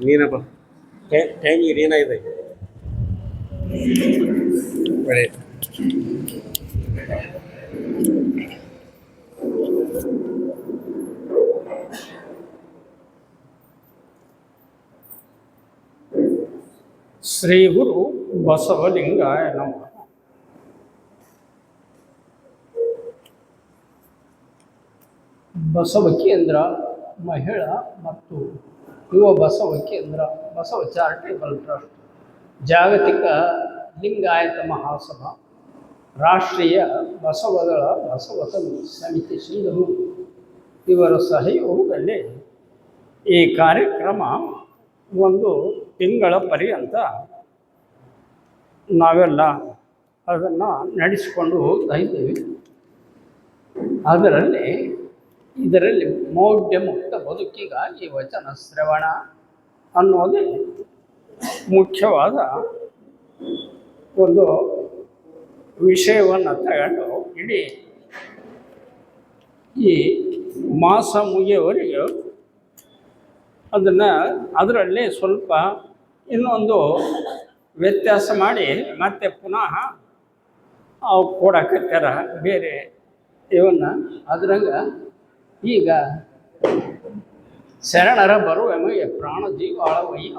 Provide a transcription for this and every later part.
ನೀನಪ್ಪ. ಟೈಮಿಗೆ ನೀನಾಗಿದೆ ಒಳ್ಳೆ ಶ್ರೀ ಗುರು ಬಸವಲಿಂಗಾಯ ನಮಃ ಬಸವ ಕೇಂದ್ರ ಮಹಿಳಾ ಮತ್ತು ಯುವ ಬಸವ ಕೇಂದ್ರ ಬಸವ ಚಾರಿಟೇಬಲ್ ಟ್ರಸ್ಟ್. ಜಾಗತಿಕ ಲಿಂಗಾಯತ ಮಹಾಸಭಾ. ರಾಷ್ಟ್ರೀಯ ಬಸವಗಳ ಬಸವ ಸಮಿ- ಸಮಿತಿ ಸಿಂಧು. ಇವರ ಸಹಯೋಗದಲ್ಲಿ ಈ ಕಾರ್ಯಕ್ರಮ ಒಂದು ತಿಂಗಳ ಪರ್ಯಂತ ನಾವೆಲ್ಲ ಅದನ್ನು ನಡೆಸಿಕೊಂಡು ಹೋಗ್ತಾ ಇದ್ದೇವೆ. ಅದರಲ್ಲಿ ಇದರಲ್ಲಿ ಮೌಢ್ಯ ಮುಕ್ತ ಬದುಕಿಗಾಗಿ ವಚನ ಶ್ರವಣ ಅನ್ನೋದೇ ಮುಖ್ಯವಾದ ಒಂದು ವಿಷಯವನ್ನು ತಗೊಂಡು ಇಡೀ ಈ ಮಾಸ ಮುಗಿಯವರೆಗೆ ಅದನ್ನು ಅದರಲ್ಲಿ ಸ್ವಲ್ಪ ಇನ್ನೊಂದು ವ್ಯತ್ಯಾಸ ಮಾಡಿ ಮತ್ತೆ ಪುನಃ ಅವು ಕೊಡಕತ್ತಾರ ಬೇರೆ ಇವನ್ನ. ಅದ್ರಂಗ ಈಗ ಶರಣರ ಬರುವೆಮಗೆ ಪ್ರಾಣ ಜೀವ ಜೀವಾಳವಯ್ಯ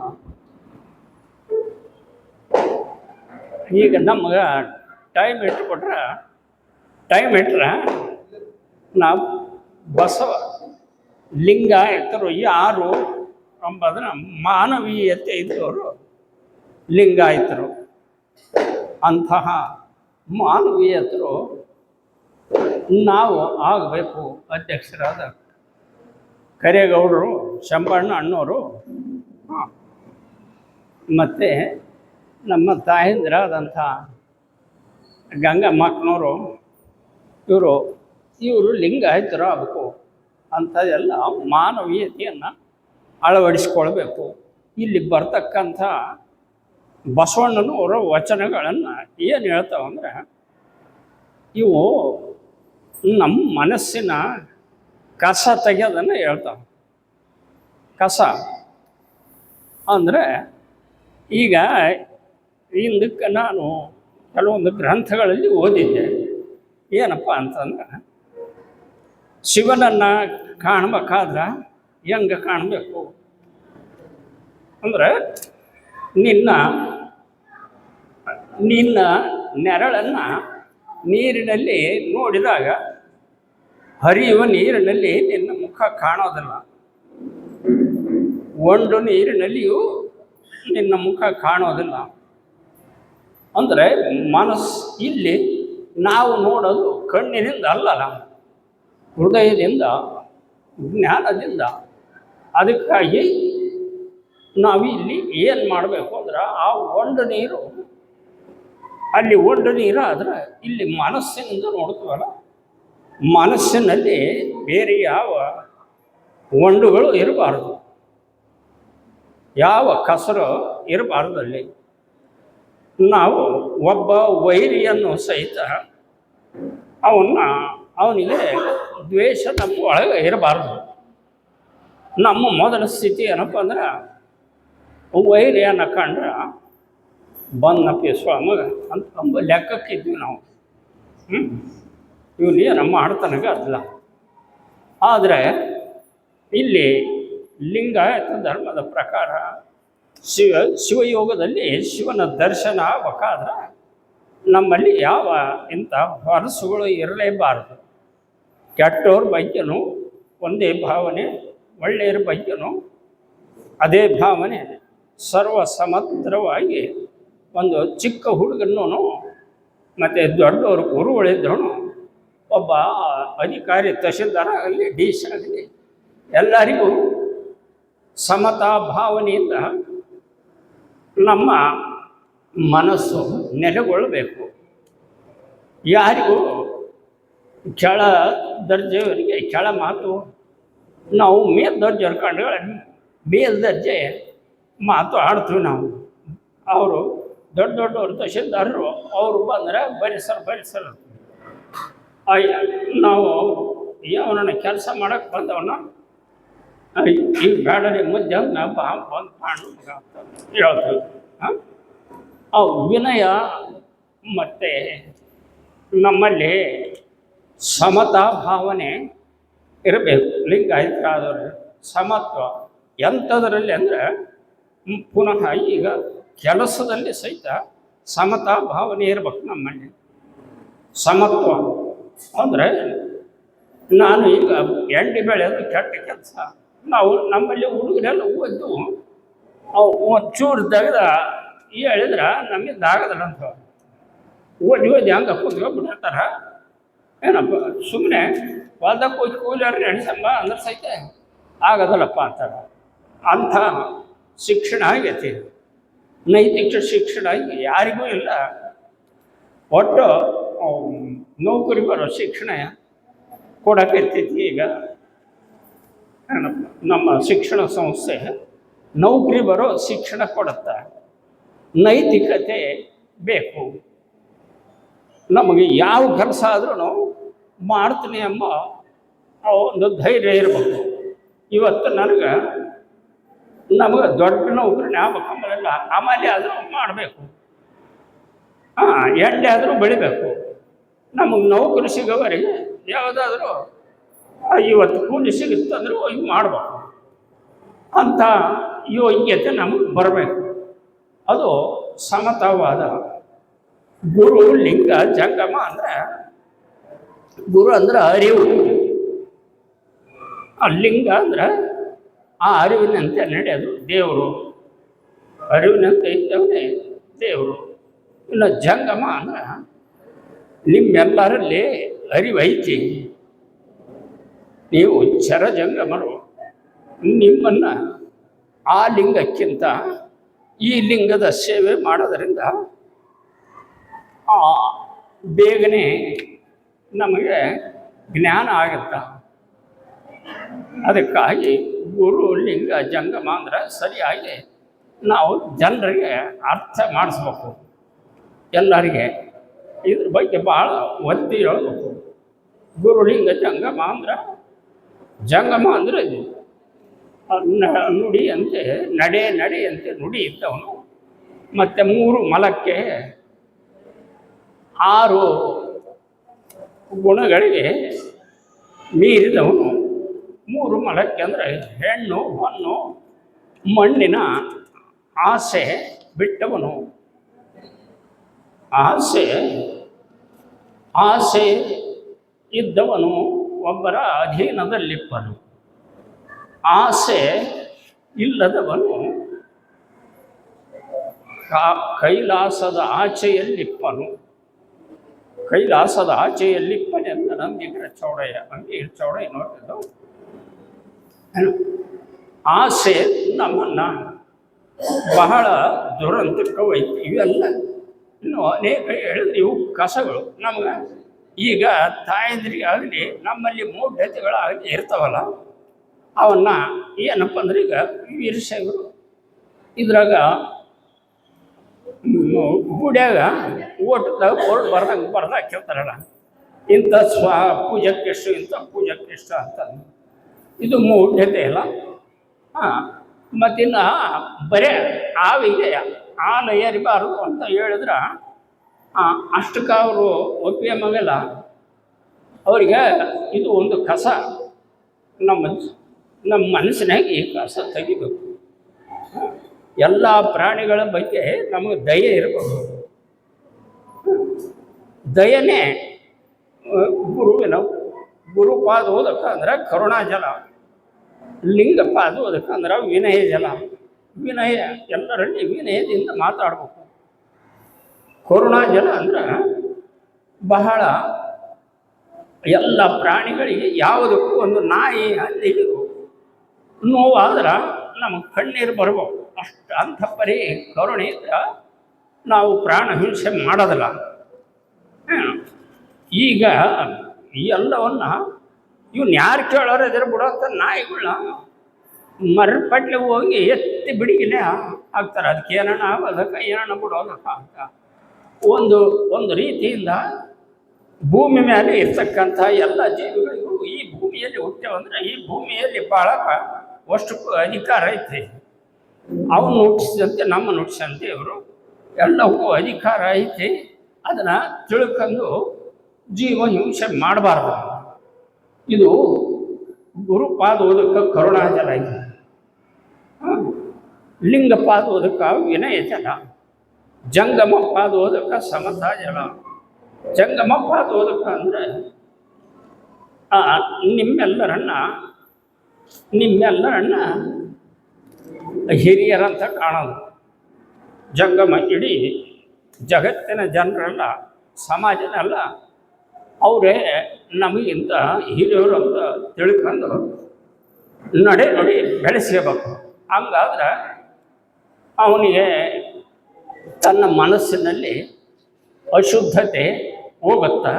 ಈಗ ನಮ್ಗೆ ಟೈಮ್ ಇಟ್ಕೊಟ್ರೆ ಟೈಮ್ ಇಟ್ರೆ ನಾವು ಬಸವ ಲಿಂಗಾಯತರು ಯಾರು ಎಂಬುದನ್ನ ಮಾನವೀಯತೆ ಇದ್ದವರು. ಲಿಂಗಾಯತರು. ಅಂತಹ ಮಾನವೀಯತರು ನಾವು ಆಗಬೇಕು ಅಧ್ಯಕ್ಷರಾದ ಕರೇಗೌಡರು ಶಂಬಣ್ಣ ಅಣ್ಣವರು ಮತ್ತು ನಮ್ಮ ತಾಯಂದಿರಾದಂಥ ಗಂಗಮ್ಮಕ್ಕನವರು ಇವರು ಇವರು ಲಿಂಗಾಯತರು ಆಗಬೇಕು ಅಂಥದ್ದೆಲ್ಲ ಮಾನವೀಯತೆಯನ್ನು ಅಳವಡಿಸ್ಕೊಳ್ಬೇಕು. ಇಲ್ಲಿ ಬರ್ತಕ್ಕಂಥ ಬಸವಣ್ಣನವರ ವಚನಗಳನ್ನು ಏನು ಹೇಳ್ತಾವಂದ್ರೆ ಇವು ನಮ್ಮ ಮನಸ್ಸಿನ ಕಸ ತೆಗೆಯೋದನ್ನು ಹೇಳ್ತಾವೆ. ಕಸ ಅಂದರೆ ಈಗ ಹಿಂದಕ್ಕೆ ನಾನು ಕೆಲವೊಂದು ಗ್ರಂಥಗಳಲ್ಲಿ ಓದಿದ್ದೆ. ಏನಪ್ಪ ಅಂತಂದ್ರೆ, ಶಿವನನ್ನು ಕಾಣ್ಬೇಕಾದ್ರೆ ಹೆಂಗೆ ಕಾಣಬೇಕು? ಅಂದರೆ ನಿನ್ನ ನಿನ್ನ ನೆರಳನ್ನು ನೀರಿನಲ್ಲಿ ನೋಡಿದಾಗ ಹರಿಯುವ ನೀರಿನಲ್ಲಿ ನಿನ್ನ ಮುಖ ಕಾಣೋದಿಲ್ಲ. ಒಂದು ನೀರಿನಲ್ಲಿಯೂ ನಿನ್ನ ಮುಖ ಕಾಣೋದಿಲ್ಲ. ಅಂದರೆ ಮನಸ್ಸು ಇಲ್ಲಿ ನಾವು ನೋಡೋದು ಕಣ್ಣಿನಿಂದ ಅಲ್ಲಲ್ಲ. ಹೃದಯದಿಂದ, ಜ್ಞಾನದಿಂದ. ಅದಕ್ಕಾಗಿ ನಾವು ಇಲ್ಲಿ ಏನು ಮಾಡಬೇಕು ಅಂದ್ರೆ ಆ ಒಂದು ನೀರು, ಅಲ್ಲಿ ಒಂದು ನೀರು ಆದರೆ ಇಲ್ಲಿ ಮನಸ್ಸಿನಿಂದ ನೋಡ್ತೀವಲ್ಲ, ಮನಸ್ಸಿನಲ್ಲಿ ಬೇರೆ ಯಾವ ಒಂಡುಗಳು ಇರಬಾರ್ದು. ಯಾವ ಕಸರು ಇರಬಾರ್ದು ಅಲ್ಲಿ. ನಾವು ಒಬ್ಬ ವೈರಿಯನ್ನು ಸಹಿತ ಅವನ್ನ, ಅವನಿಗೆ ದ್ವೇಷ ನಮ್ಮ ಒಳಗೆ ಇರಬಾರ್ದು. ನಮ್ಮ ಮೊದಲ ಸ್ಥಿತಿ ಏನಪ್ಪ ಅಂದ್ರೆ ವೈರಿಯನ್ನು ಕಂಡ್ರೆ ಬಂದಪ್ಪ ಸ್ವಾಮಗ ಅಂತ ಅಂಬ ಲೆಕ್ಕಕ್ಕಿದ್ವಿ ನಾವು. ಹ್ಞೂ ಇವನು ಏನು ಮಾಡ್ತಾನಾಗ ಅಲ್ಲ ಆದರೆ ಇಲ್ಲಿ ಲಿಂಗಾಯತ ಧರ್ಮದ ಪ್ರಕಾರ ಶಿವ, ಶಿವಯೋಗದಲ್ಲಿ ಶಿವನ ದರ್ಶನ ಆಗ್ಬೇಕಾದ್ರೆ ನಮ್ಮಲ್ಲಿ ಯಾವ ಇಂಥ ಹೊರಸುಗಳು ಇರಲೇಬಾರದು. ಕೆಟ್ಟವ್ರ ಬಗ್ಗೆನೂ ಒಂದೇ ಭಾವನೆ, ಒಳ್ಳೆಯರ ಬಗ್ಗೆನೂ ಅದೇ ಭಾವನೆ. ಸರ್ವ ಸಮಗ್ರವಾಗಿ ಒಂದು ಚಿಕ್ಕ ಹುಡುಗನೂ ಮತ್ತು ದೊಡ್ಡವರು ಗುರುಗಳಿದ್ದವನು, ಒಬ್ಬ ಅಧಿಕಾರಿ ತಹಶೀಲ್ದಾರ ಆಗಲಿ ಡಿ ಸಿ ಆಗಲಿ, ಎಲ್ಲರಿಗೂ ಸಮತಾ ಭಾವನೆಯಿಂದ ನಮ್ಮ ಮನಸ್ಸು ನೆಲೆಗೊಳ್ಳಬೇಕು. ಯಾರಿಗೂ ಕೆಳ ದರ್ಜೆಯವರಿಗೆ ಕೆಳ ಮಾತು, ನಾವು ಮೇಲ್ ದರ್ಜೆ ಕಂಡು ಮೇಲ್ ಮಾತು ಆಡ್ತೀವಿ ನಾವು. ಅವರು ದೊಡ್ಡ ದೊಡ್ಡ ತಹಶೀಲ್ದಾರರು, ಅವರು ಬಂದರೆ ಬರೀ ಸರ್ ಬರೀ ಸರ್ ನಾವು ಅವನನ್ನು ಕೆಲಸ ಮಾಡೋಕ್ಕೆ ಬಂದವನ? ಈ ಬೇಡರಿ ಮುದ್ದೆ ನಾ ಬಾ, ಬಂದು ಮಾಡು ಹೇಳ್ತೀವಿ. ಹಾಂ? ಅವು ವಿನಯ ಮತ್ತು ನಮ್ಮಲ್ಲಿ ಸಮತಾ ಭಾವನೆ ಇರಬೇಕು. ಲಿಂಗಾಯತರಾದವರು ಸಮತ್ವ ಎಂಥದ್ರಲ್ಲಿ ಅಂದರೆ ಪುನಃ ಈಗ ಕೆಲಸದಲ್ಲಿ ಸಹಿತ ಸಮತಾ ಭಾವನೆ ಇರಬೇಕು ನಮ್ಮಲ್ಲಿ. ಸಮತ್ವ ಅಂದರೆ ನಾನು ಈಗ ಎಂಡಿ ಬೆಳೆಯೋದು ಕೆಟ್ಟ ಕೆಲಸ. ನಾವು ನಮ್ಮಲ್ಲಿ ಹುಡುಗರೆಲ್ಲ ಓದ್ದು ಒಂಚೂರು ತೆಗೆದ ಹೇಳಿದ್ರೆ ನಮಗೆ ಆಗದಲ್ಲ ಅಂತ ಓದಿ ಓದಿ ಹಂಗೆ ಕುತ್ಕೊಂಡ್ಬಿಟ್ಟಿರ್ತಾರ ಏನಪ್ಪ ಸುಮ್ಮನೆ ಹೊಲ್ದಾಗ ಕೂಲಿ ಕೂಲಿಯವ್ರು ನೆನೆಸಮ್ಮ ಅಂದ್ರೆ ಸಹಿತ ಆಗದಲ್ಲಪ್ಪ ಅಂತಾರೆ. ಅಂಥ ಶಿಕ್ಷಣ ಆಗೈತಿ. ನೈತಿಕ ಶಿಕ್ಷಣ ಯಾರಿಗೂ ಇಲ್ಲ. ಒಟ್ಟು ನೌಕರಿ ಬರೋ ಶಿಕ್ಷಣ ಕೊಡಕತ್ತೈತಿ ಈಗ. ನಮ್ಮ ಶಿಕ್ಷಣ ಸಂಸ್ಥೆ ನೌಕರಿ ಬರೋ ಶಿಕ್ಷಣ ಕೊಡುತ್ತ. ನೈತಿಕತೆ ಬೇಕು. ನಮಗೆ ಯಾವ ಕೆಲಸ ಆದ್ರೂ ಮಾಡ್ತೀನಿ ಎಂಬ ಒಂದು ಧೈರ್ಯ ಇರಬೇಕು. ಇವತ್ತು ನನಗೆ ನಮಗೆ ದೊಡ್ಡ ನೌಕರಿ ಆಗ್ಬೇಕಂಬಲ್ಲ ಆಮೇಲೆ ಆದರೂ ಮಾಡಬೇಕು. ಹಾಂ ಎಣ್ಣೆ ಆದರೂ ಬೆಳಿಬೇಕು. ನಮಗೆ ನೌಕರಿ ಸಿಗೋವರೆಗೆ ಯಾವುದಾದ್ರೂ ಇವತ್ತು ಕೂಲಿ ಸಿಗುತ್ತಂದ್ರೆ ಹೋಗಿ ಮಾಡಬೇಕು. ಅಂಥ ಯೋಗ್ಯತೆ ನಮಗೆ ಬರಬೇಕು. ಅದು ಸಮತವಾದ ಗುರು ಲಿಂಗ ಜಂಗಮ ಅಂದರೆ, ಗುರು ಅಂದ್ರೆ ಅರಿವು. ಆ, ಲಿಂಗ ಅಂದ್ರೆ ಆ ಅರಿವಿನಂತೆ ನಡೆಯೋದು ದೇವರು ಅರಿವಿನಂತೆ ಇದ್ದವನೇ ದೇವರು. ಇನ್ನು ಜಂಗಮ ಅಂದ್ರೆ ನಿಮ್ಮೆಲ್ಲರಲ್ಲಿ ಅರಿವೈತಿ. ನೀವು ಚರಜಂಗಮರು ನಿಮ್ಮನ್ನು ಆ ಲಿಂಗಕ್ಕಿಂತ ಈ ಲಿಂಗದ ಸೇವೆ ಮಾಡೋದರಿಂದ ಬೇಗನೆ ನಮಗೆ ಜ್ಞಾನ ಆಗುತ್ತ. ಅದಕ್ಕಾಗಿ ಗುರು ಲಿಂಗ ಜಂಗಮ ಅಂದ್ರೆ ಸರಿಯಾಗಿ ನಾವು ಜನರಿಗೆ ಅರ್ಥ ಮಾಡಿಸ್ಬೇಕು ಎಲ್ಲರಿಗೆ ಇದ್ರ ಬಗ್ಗೆ ಭಾಳ ಒತ್ತಿ ಹೇಳ್ಬೇಕು ಗುರುಲಿಂಗ ಜಂಗಮ ಅಂದ್ರೆ ಜಂಗಮ ಅಂದರೆ ಇದು ಆ ನ- ನುಡಿ ಅಂತೆ ನಡೆ ನಡೆಯಂತೆ ನುಡಿ ಇದ್ದವನು ಮತ್ತು ಮೂರು ಮಲಕ್ಕೆ ಆರು ಗುಣಗಳಿಗೆ ಮೀರಿದವನು ಮೂರು ಮಲಕ್ಕೆ ಅಂದರೆ ಹೆಣ್ಣು ಹೊನ್ನು ಮಣ್ಣಿನ ಆಸೆ ಬಿಟ್ಟವನು. ಆಸೆ ಆಸೆ ಇದ್ದವನು ಒಬ್ಬರ ಅಧೀನದಲ್ಲಿಪ್ಪನು. ಆಸೆ ಇಲ್ಲದವನು ಕೈಲಾಸದ ಆಚೆಯಲ್ಲಿಪ್ಪನು. ಕೈಲಾಸದ ಆಚೆಯಲ್ಲಿಪ್ಪನೆ ಅಂತ ನಂಬಿಗ್ರ ಚೌಡಯ್ಯ, ಅಂಗೀರ್ ಚೌಡಯ್ಯ ನೋಡಿದ್ದು? ಆಸೆ ನಮ್ಮನ್ನು ಬಹಳ ದುರಂತಕ್ಕೆ ಒಯ್ತು. ಇವೆಲ್ಲ ಇನ್ನು ಅನೇಕ ಹೇಳಿದ್ರೆ ಇವು ಕಸಗಳು. ನಮ್ಗೆ ಈಗ ತಾಯಂದ್ರಿಗಾಗಲಿ, ನಮ್ಮಲ್ಲಿ ಮೂಢತೆಗಳಾಗಲಿ ಇರ್ತಾವಲ್ಲ, ಅವನ್ನ ಏನಪ್ಪ ಅಂದ್ರೆ ಈಗ ವೀರಶೈವರು ಇದ್ರಾಗ ಗುಡಿಯಾಗ ಓಟದಾಗ ಬೋರ್ಡ್ ಬರ್ದಂಗೆ ಬರ್ದಾಕಿರ್ತಾರಲ್ಲ. ಇಂಥ ಸ್ವ ಪೂಜಕ್ಕೆಷ್ಟು ಇಂಥ ಪೂಜಕ್ಕೆಷ್ಟು ಅಂತ. ಇದು ಮೂಢತೆ ಇಲ್ಲ ಹಾಂ ಮತ್ತಿನ್ನು ಬರೇ ಆವಿಗೆ ಹಾಲು ಏರಿಬಾರದು ಅಂತ ಹೇಳಿದ್ರೆ ಅಷ್ಟಕ್ಕೆ ಅವರು ಒಪ್ಪಿಗೆ ಮಗಲ್ಲ ಅವರಿಗೆ ಇದು ಒಂದು ಕಸ. ನಮ್ಮ ನಮ್ಮ ಮನಸ್ಸಿನಾಗ ಈ ಕಸ ತೆಗಿಬೇಕು. ಎಲ್ಲ ಪ್ರಾಣಿಗಳ ಬಗ್ಗೆ ನಮಗೆ ದಯೆ ಇರಬೇಕು ದಯನೇ ಆ, ಗುರುವಿನ ಗುರುಪಾದ ಓದಕ್ಕಂದ್ರೆ ಕರುಣಾಜಲ. ಲಿಂಗಪಾದ ಅದಕ್ಕಂದ್ರೆ ವಿನಯ ಜಲ ವಿನಯ, ಎಲ್ಲರಲ್ಲಿ ವಿನಯದಿಂದ ಮಾತಾಡಬೇಕು. ಕರುಣಾಜಲ ಅಂದ್ರೆ ಬಹಳ ಎಲ್ಲ ಪ್ರಾಣಿಗಳಿಗೆ ಯಾವುದಕ್ಕೂ ಒಂದು ನಾಯಿ ಅಲ್ಲಿ ನೋವಾದ್ರೆ ನಮಗೆ ಕಣ್ಣೀರು ಬರ್ಬೇಕು ಅಷ್ಟು ಅಂಥ ಪರಿ ಕರುಣೆ ಇದ್ರೆ ನಾವು ಪ್ರಾಣ ಹಿಂಸೆ ಮಾಡೋದಿಲ್ಲ. ಈಗ ಈ ಎಲ್ಲವನ್ನ ಇವ್ನು ಯಾರು ಕೇಳೋರು ಎದುರು ಬಿಡೋಂಥ ನಾಯಿಗಳನ್ನ ಮರಪಟ್ಲೆ ಹೋಗಿ ಎತ್ತಿ ಬಿಡಿಗಿಲ್ಲ ಹಾಕ್ತಾರೆ. ಅದಕ್ಕೆ ಏನಣ್ಣ ಆಗೋದಕ್ಕೆ ಏನಣ್ಣ ಬಿಡೋದಕ್ಕ ಅಂತ. ಒಂದು ಒಂದು ರೀತಿಯಿಂದ ಭೂಮಿ ಮೇಲೆ ಇರ್ತಕ್ಕಂಥ ಎಲ್ಲ ಜೀವಿಗಳಿಗೂ ಈ ಭೂಮಿಯಲ್ಲಿ ಹುಟ್ಟೇವಂದ್ರೆ ಈ ಭೂಮಿಯಲ್ಲಿ ಭಾಳ ಅಷ್ಟು ಅಧಿಕಾರ ಐತಿ ಅವನು ಹುಟ್ಟಿಸಿದಂತೆ ನಮ್ಮ ಹುಟ್ಟಿಸಂತೆ ಇವರು ಎಲ್ಲವೂ ಅಧಿಕಾರ ಐತಿ. ಅದನ್ನು ತಿಳ್ಕೊಂಡು ಜೀವ ಹಿಂಸೆ ಮಾಡಬಾರ್ದು. ಇದು ಗುರುಪಾದೋದಕ್ಕೆ ಕರುಣಾಜಲ. ಹಾಂ. ಲಿಂಗ ಪಾದ ಓದಕ್ಕೆ ವಿನಯ ಜಲ ಜಂಗಮ ಪಾದ ಓದಕ್ಕೆ ಸಮತಾ ಜಲ ಜಂಗಮ ಅಂದರೆ ಆ, ನಿಮ್ಮೆಲ್ಲರನ್ನ ನಿಮ್ಮೆಲ್ಲರನ್ನ ಹಿರಿಯರಂತ ಕಾಣೋದು. ಜಂಗಮ ಇಡೀ ಜಗತ್ತಿನ ಜನರೆಲ್ಲ ಸಮಾಜನೆಲ್ಲ ಅವರೇ ನಮಗಿಂತ ಹಿರಿಯರು ಅಂತ ತಿಳ್ಕೊಂಡು ನಡೆ ನೋಡಿ ಬೆಳೆಸಬೇಕು ಹಂಗಾದ್ರೆ ಅವನಿಗೆ ತನ್ನ ಮನಸ್ಸಿನಲ್ಲಿ ಅಶುದ್ಧತೆ ಹೋಗುತ್ತಾ?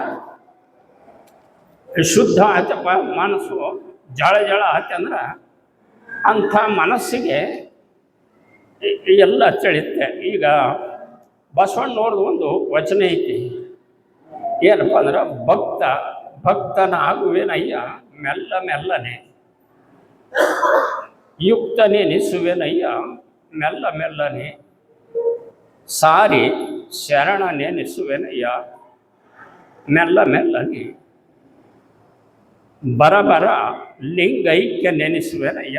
ಶುದ್ಧ ಆಯ್ತಪ್ಪ ಮನಸ್ಸು ಜಳ ಜಳ ಆಯ್ತಂದ್ರೆ ಅಂಥ ಮನಸ್ಸಿಗೆ ಎಲ್ಲ ಚಳಿತೆ ಈಗ ಬಸವಣ್ಣವ್ರದ್ದು ಒಂದು ವಚನ ಐತಿ. ಏನಪ್ಪ ಅಂದ್ರೆ ಭಕ್ತ, ಭಕ್ತನಾಗುವೆನಯ್ಯ, ಮೆಲ್ಲ ಮೆಲ್ಲನೆ. ಯುಕ್ತನೆನಿಸುವೆನಯ್ಯ ಮೆಲ್ಲ ಮೆಲ್ಲನೆ. ಸಾರಿ ಶರಣನೆನಿಸುವೆನಯ್ಯ ಮೆಲ್ಲ ಮೆಲ್ಲನೆ. ಬರಬರ ಲಿಂಗೈಕ್ಯ ನೆನೆಸುವೆನಯ್ಯ,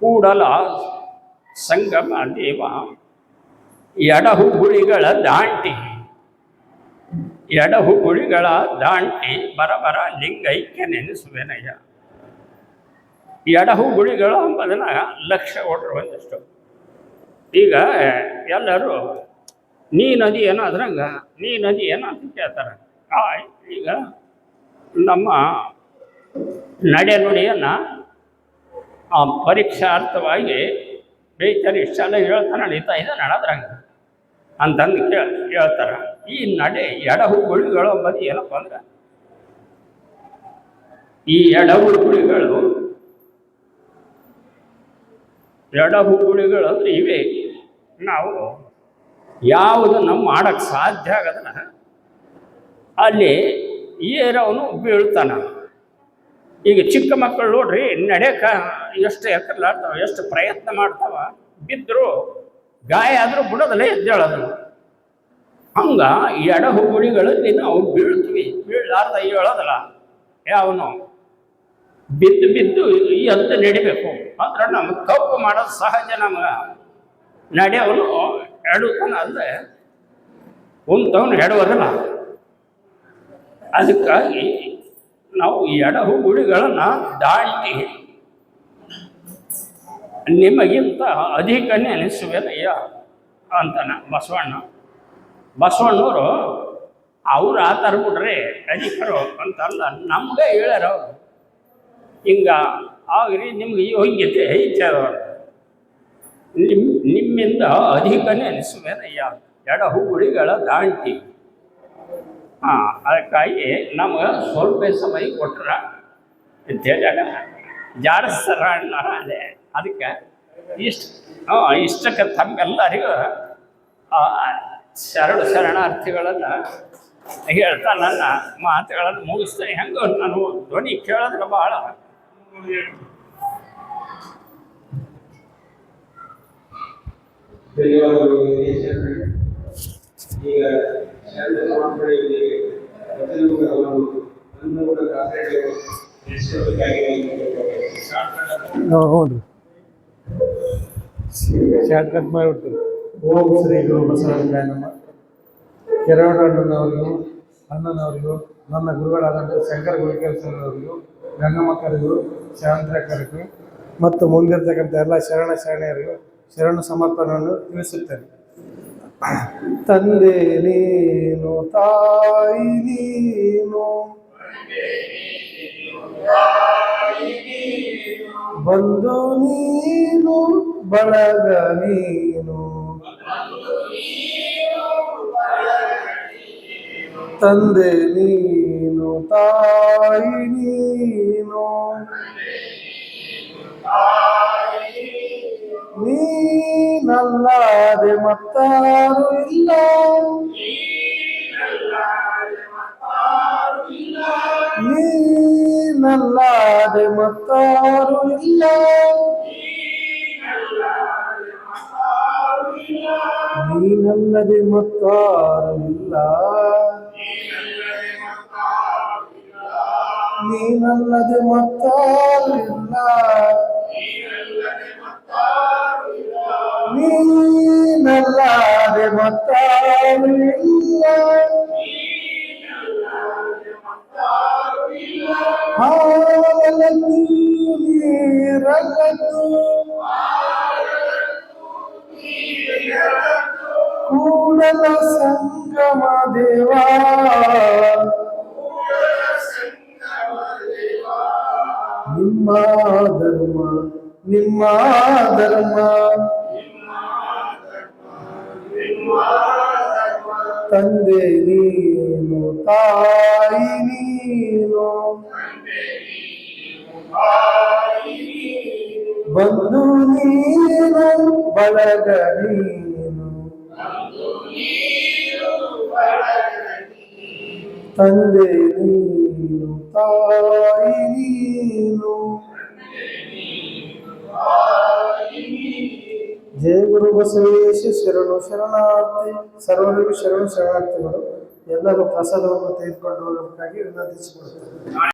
ಕೂಡಲ ಸಂಗಮ ದೇವ, ಎಡಹುಗುಳಿಗಳ ದಾಂಟಿ ಎಡಹುಗುಳಿಗಳ ದಾಂಟಿ ಬರಬರ ಲಿಂಗೈಕ್ಯ ನೆನೆಸುವೆನಯ್ಯ. ಎಡಹುಗುಳಿಗಳು ಅಂಬುದನ್ನು ಲಕ್ಷ್ಯ ಕೊಟ್ಟರು ಒಂದಷ್ಟು ಈಗ ಎಲ್ಲರೂ, ನೀ ನದಿ ಏನೋ ಅದ್ರಂಗ? ನೀ ನದಿ ಏನೋ ಅಂತ ಕೇಳ್ತಾರೆ. ಈಗ ನಮ್ಮ ನಡೆ ನುಡಿಯನ್ನು ಆ ಪರೀಕ್ಷಾರ್ಥವಾಗಿ ಬೇಯ್ತಾರೆ ಇಷ್ಟೆಲ್ಲ ಹೇಳ್ತಾನೆ ನಡೀತಾ ಇದೆ ನಡದ್ರಂಗ? ಅಂತಂದು ಕೇಳ ಹೇಳ್ತಾರೆ ಈ ನಡೆ ಎಡಹು ಗುಳಿಗಳು ಅಂಬದು ಏನಪ್ಪ ಅಂದ್ರೆ? ಈ ಎಡಹು ಗುಳಿಗಳು ಎಡಹು ಗುಳಿಗಳು ಅಂದ್ರೆ ಇವೆ. ನಾವು ಯಾವುದನ್ನು ಮಾಡಕ್ಕೆ ಸಾಧ್ಯ ಆಗದನ ಅಲ್ಲಿ ಏರವನು ಬೀಳ್ತಾನ. ಈಗ ಚಿಕ್ಕ ಮಕ್ಕಳು ನೋಡ್ರಿ ನಡೆಯಕ ಎಷ್ಟು ಎಕ್ಕರ್ಲಾಡ್ತಾವ ಎಷ್ಟು ಪ್ರಯತ್ನ ಮಾಡ್ತಾವ ಬಿದ್ದರು ಗಾಯ ಆದರೂ ಬಿಡೋದಲ್ಲ ಎದ್ದೇಳೋದು. ಹಂಗ ಎಡಹುಗುಳಿಗಳಲ್ಲಿ ನಾವು ಬೀಳ್ತೀವಿ. ಬೀಳಲಾರ್ದ ಹೇಳೋದಲ್ಲ. ಯಾವನು ಬಿದ್ದು ಬಿದ್ದು ಈ ಅಂತ ನಡಿಬೇಕು. ಅಂದ್ರೆ ನಮ್ಗೆ ತಪ್ಪು ಮಾಡೋದು ಸಹಜ ನಮ್ಗೆ. ನಡೆಯವನು ಎಡುತ್ತಾನ ಅಲ್ಲದೆ ಕುಂತವನು ಎಡುವುದಿಲ್ಲ ಅದಕ್ಕಾಗಿ ನಾವು ಎಡಹು ಗುಳಿಗಳನ್ನು ದಾಳ್ತೀವಿ ನಿಮಗಿಂತ ಅಧಿಕನೇ ಅನಿಸುವೆನಯ್ಯ ಅಂತಾನ ಬಸವಣ್ಣ ಬಸವಣ್ಣವರು, ಅವ್ರು ಆ ಥರ ಬಿಡ್ರಿ ಅಧಿಕರು ಅಂತಲ್ಲ, ನಮ್ಗೆ ಹೇಳ್ಯಾರ ಅವರು. ಹಿಂಗ, ಆಗ್ರಿ ನಿಮ್ಗೆ ಯೋಗ್ಯತೆ ಐತೆ ಅವರು ನಿಮ್, ನಿಮ್ಮಿಂದ ಅಧಿಕನೇ ಅನಿಸುವೆನಯ್ಯ. ಎಡ ಗುಳಿಗಳ ದಾಂಟಿ. ಹಾಂ, ಅದಕ್ಕಾಗಿ ನಮ್ಗೆ ಸ್ವಲ್ಪ ಸಮಯ ಕೊಟ್ರ ಅಂತೇಳಿ ಜಾಡಿಸ್ತಾರ ಅಣ್ಣಾರ ಅದೇ. ಅದಕ್ಕೆ ಇಷ್ಟ ಹಾಂ ಇಷ್ಟಕ್ಕೆ ತಮ್ಮೆಲ್ಲರಿಗೂ ಆ, ಶರಣ ಶರಣಾರ್ಥಿಗಳನ್ನು ಹೇಳ್ತಾ ನನ್ನ ಮಾತುಗಳನ್ನು ಮುಗಿಸ್ತೇನೆ ಹೆಂಗೆ ನಾನು ಧ್ವನಿ ಕೇಳೋದ್ರೆ ಭಾಳ ಧನ್ಯವಾದಗಳು ಶರಣರೇ. ಈಗ ಶರಣ ಸಮಾಜಗಳಿಗೆ ವಚನಗಳನ್ನು ಅನ್ನೂರ ದಾಸರಿಗೆ ತಿಳಿಸಬೇಕಾಗಿ ಹ್ಞೂ ರೀ ಶಾರ್ಟ್ ಕಟ್ ಮಾಡಿಬಿಡ್ತೀವಿ ಓಂ ಶ್ರೀ ಗುರು ಬಸವಲಿಂಗಾಯ ನಮ್ಮ ಕೆರವಣ್ಣನವರಿಗೂ ಅಣ್ಣನವರಿಗೂ, ನನ್ನ ಗುರುಗಳಾದಂಥ ಶಂಕರ ಗುರುಕೇಶ್ವರವರಿಗೂ ಗಂಗಮ್ಮಕ್ಕರಿಗೂ ಶಾಂತರಕ್ಕರಿಗೂ ಮತ್ತು ಮುಂದಿರ್ತಕ್ಕಂಥ ಎಲ್ಲ ಶರಣ ಶರಣೆಯರಿಗೂ ಶರಣ ಸಮರ್ಪಣೆಯನ್ನು ತಿಳಿಸುತ್ತೇನೆ. ತಂದೆ ನೀನು, ತಾಯಿ ನೀನು ಬಂದು ನೀನು, ಬಳಗ ನೀನು. ತಂದೆ ನೀನು ತಾಯಿ ನೀನು ನೀನಲ್ಲದೆ ಮತ್ತಾರು ಇಲ್ಲ ನೀನಲ್ಲದೆ ಮತ್ತಾರು ಇಲ್ಲ الذي مختار الله مين الذي مختار الله مين الذي مختار الله هذا الذي رغبت ಕೂಡಲ ಸಂಗಮ ದೇವಾ ನಿಮ್ಮ ಧರ್ಮ ನಿಮ್ಮ ಧರ್ಮ ತಂದೆ ನೀನು ತಾಯಿ ನೀನು ಬಂಧು ನೀನು ಬಳಗ ನೀನು ತಂದೆ ನೀನು ತಾಯಿ ನೀನು ಜಯ ಗುರು ಬಸವೇಶ ಶರಣು ಶರಣಾರ್ಥಿ ಸರ್ವರಿಗೂ ಶರಣು ಶರಣಾರ್ಥಿಗಳು ಎಲ್ಲರೂ ಪ್ರಸಾದವನ್ನು ತೆಗೆದುಕೊಂಡು ಹೋಗಬೇಕಾಗಿ ವಿನಂತಿಸಿಕೊಡುತ್ತೇನೆ